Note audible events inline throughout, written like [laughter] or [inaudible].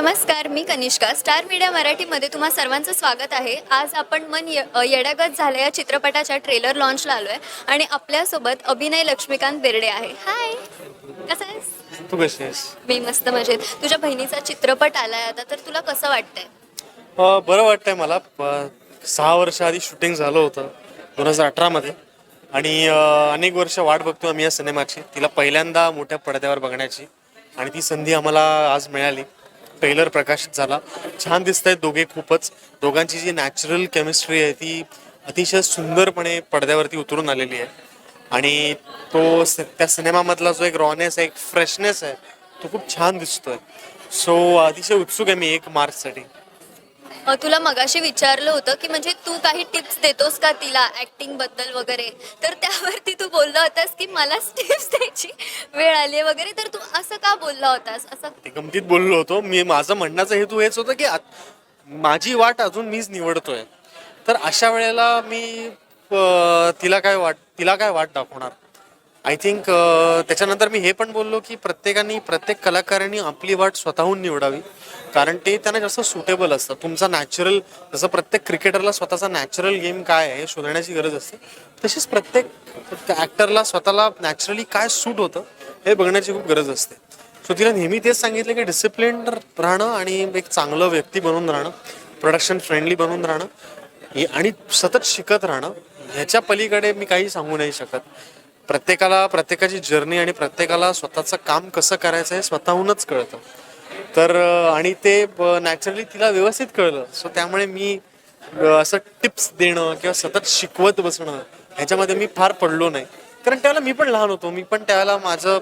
नमस्कार मी Kanishka. Star media मराठीमध्ये तुम्हा सर्वांचं स्वागत आहे. आज आपण मन ये येडागत झालं या चित्रपटाच्या ट्रेलर लॉन्चला आलो आहे आणि आपल्यासोबत अभिनय लक्ष्मीकांत बेर्डे आहे. हाय कसं आहेस? तू कशी आहेस? मी मस्त मजेत. तुझ्या बहिणीचा चित्रपट आलाय आता तर तुला कसं वाटतंय? अ, बरं वाटतंय मला. प- सहा वर्ष आधी शूटिंग झालं होतं दोन हजार अठरामध्ये आणि अ, अनेक वर्ष वाट बघतो आम्ही या सिनेमाची. तिला पहिल्यांदा मोठ्या पडद्यावर बघण्याची. आणि ती संधी आम्हाला आज मिळाली. ट्रेलर प्रकाशित झाला. छान दिसत आहेत दोघे खूपच. दोघांची जी नॅचरल केमिस्ट्री आहे ती अतिशय सुंदरपणे पडद्यावरती उतरून आलेली आहे. आणि तो त्या सिनेमामधला जो एक रॉनेस आहे एक फ्रेशनेस आहे तो खूप छान दिसतोय. सो अतिशय उत्सुक आहे मी एक मार्चसाठी. तुला मगाशी विचारलं होतं की म्हणजे तू काही टिप्स देतोस का तिला ऍक्टिंगबद्दल वगैरे? तर त्यावरती तू बोल मला [laughs] स्टेप्स द्यायची वेळ आली वगैरे तर तू असं का बोलला होतास? असं ते गमतीत बोललो होतो. मी माझं म्हणण्याचा हेतू हेच होतं की आत- माझी वाट अजून मीच निवडतोय. तर अशा वेळेला मी अं, तिला काय वाट तिला काय वाट दाखवणार? आय थिंक त्याच्यानंतर मी हे पण बोललो की प्रत्येकाने प्रत्येक कलाकारांनी आपली वाट स्वतःहून निवडावी. कारण ते त्यांना जास्त सुटेबल असतं. तुमचा नॅचरल जसं प्रत्येक क्रिकेटरला स्वतःचा नॅचरल गेम काय आहे हे शोधण्याची गरज असते. तशीच प्रत्येक ॲक्टरला स्वतःला नॅचरली काय सूट होतं हे बघण्याची खूप गरज असते. सो तिला नेहमी तेच सांगितलं की डिसिप्लिन राहणं आणि एक चांगलं व्यक्ती बनून राहणं प्रोडक्शन फ्रेंडली बनून राहणं आणि सतत शिकत राहणं ह्याच्या पलीकडे मी काही सांगू नाही शकत. प्रत्येकाला प्रत्येकाची जर्नी आणि प्रत्येकाला स्वतःचं काम कसं करायचं हे स्वतःहूनच कळतं. तर आणि ते नॅचरली तिला व्यवस्थित कळलं. सो त्यामुळे मी असं टिप्स देणं किंवा सतत शिकवत बसणं ह्याच्यामध्ये मी फार पडलो नाही. कारण त्यावेळेला मी पण लहान होतो. मी पण त्यावेळेला माझं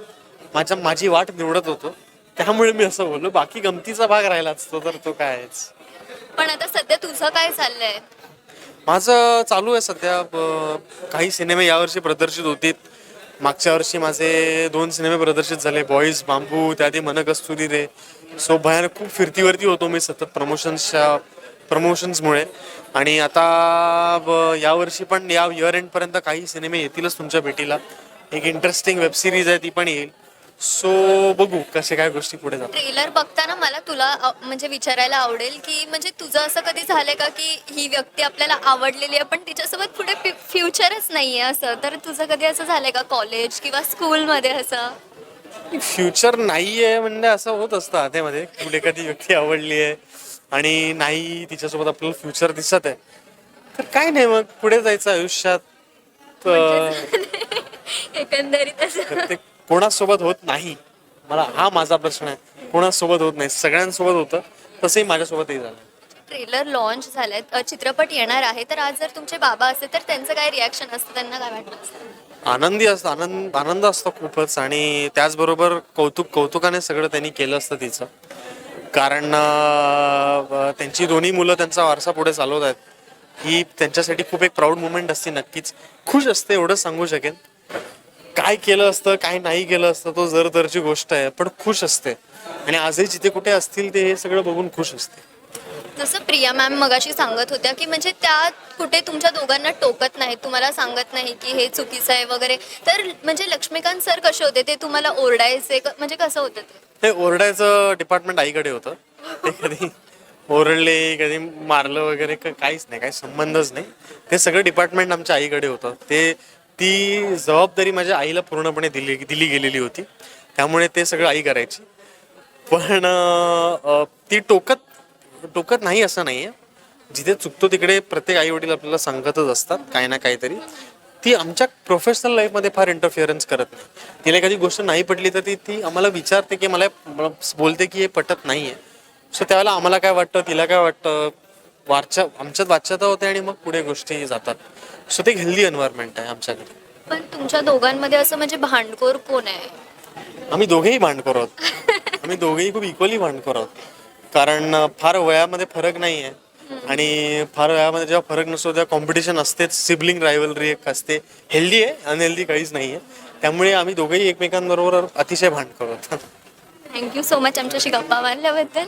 माझ्या माझी वाट निवडत होतो. त्यामुळे मी असं बोललो बाकी गमतीचा भाग राहिला असतो तर तो काय आहेच पण आता सध्या तुझं काय चाललंय? माझं चालू आहे सध्या ब- काही सिनेमे यावर्षी प्रदर्शित होतील. मागच्या वर्षी माझे दोन सिनेमे प्रदर्शित झाले बॉईज बांबू त्याआधी मन कस्तुरी रे. सो भयानक खूप फिरतीवरती होतो मी सतत प्रमोशन्सच्या प्रमोशन्समुळे आणि आता यावर्षी पण या इयर एंडपर्यंत काही सिनेमे येतीलच तुमच्या भेटीला. एक इंटरेस्टिंग वेब सिरीज आहे ती पण येईल. सो बघू कसे काय गोष्टी पुढे जातात. ट्रेलर बघताना मला तुला अ, म्हणजे विचारायला आवडेल की म्हणजे तुझं असं कधी झालंय का की ही व्यक्ती आपल्याला आवडलेली आहे पण तिच्यासोबत पुढे फ्युचरच नाहीये असं. तर तुझं कधी असं झालंय का कॉलेज किंवा स्कूलमध्ये असं? फ्युचर नाही आहे म्हणजे असं होत असतं आधेमध्ये पुढे एखादी व्यक्ती आवडली आहे. आणि नाही तिच्यासोबत आपल्याला फ्युचर दिसत आहे. तर काय नाही मग पुढे जायचं आयुष्यात. अं, एकंदरीत असं. तर ते कोणासोबत होत नाही. मला हा माझा प्रश्न आहे. कोणासोबत होत नाही. सगळ्यांसोबत होतं. तसंही माझ्यासोबतही झालं. ट्रेलर लॉन्च झालाय. अ, चित्रपट येणार आहे. तर आज जर तुमचे बाबा असते तर त्यांचं काय रिॲक्शन असतं? त्यांना काय वाटलं असतं आनंदी असतं आनंद आनंद असतो खूपच. आणि त्याचबरोबर कौतुक कौतुकाने सगळं त्यांनी केलं असतं तिचं. कारण त्यांची दोन्ही मुलं त्यांचा वारसा पुढे चालवत आहेत ही त्यांच्यासाठी खूप एक प्राऊड मुमेंट असते नक्कीच. खुश असते एवढं सांगू शकेन. काय केलं असतं काय नाही केलं असतं तो जर तरची गोष्ट आहे पण खुश असते. आणि आजही जिथे कुठे असतील ते हे सगळं बघून खुश असते. जसं प्रिया मॅम मगाशी सांगत होत्या की म्हणजे त्या कुठे तुमच्या दोघांना टोकत नाहीत तुम्हाला सांगत नाही की हे चुकीचं आहे वगैरे. तर म्हणजे लक्ष्मीकांत सर कसे होते? ते तुम्हाला ओरडायचे म्हणजे कसं होतं ते? हे ओरडायचं डिपार्टमेंट आईकडे होतं. ते कधी ओरडले कधी मारलं वगैरे क- काहीच नाही काही संबंधच नाही. ते सगळं डिपार्टमेंट आमच्या आईकडे होतं. ते ती जबाबदारी माझ्या आईला पूर्णपणे दिली दिली गेलेली होती. त्यामुळे ते सगळं आई करायची. पण अं, ती टोकत टोकत नाही असं नाही आहे जिथे चुकतो तिकडे प्रत्येक आई वडील आपल्याला सांगतच असतात काही ना काहीतरी. ती आमच्या प्रोफेशनल लाईफमध्ये फार इंटरफिअरन्स करत नाही. तिला एखादी गोष्ट नाही पटली तर ती ती आम्हाला विचारते की मला बोलते की हे पटत नाही आहे सो त्यावेळेला आम्हाला काय वाटतं तिला काय वाटतं? वारच्या आमच्यात वाच्यता होते आणि मग पुढे गोष्टी जातात. सो ते हेल्दी एन्व्हायरमेंट आहे आमच्याकडे. पण तुमच्या दोघांमध्ये असं म्हणजे भांडखोर कोण आहे? आम्ही दोघेही भांडखोर आहोत. आम्ही दोघेही खूप इक्वली भांडखोर आहोत. कारण फार वयामध्ये फरक नाही आहे आणि फार यामध्ये जेव्हा फरक नसतो तेव्हा कॉम्पिटिशन असतेच. सिबलिंग रायवलरी एक असते. हेल्दी आहे अनहेल्दी काहीच नाही आहे. त्यामुळे आम्ही दोघेही एकमेकांबरोबर अतिशय भांड करतो थँक्यू सो मच आमच्याशी गप्पा मारल्याबद्दल.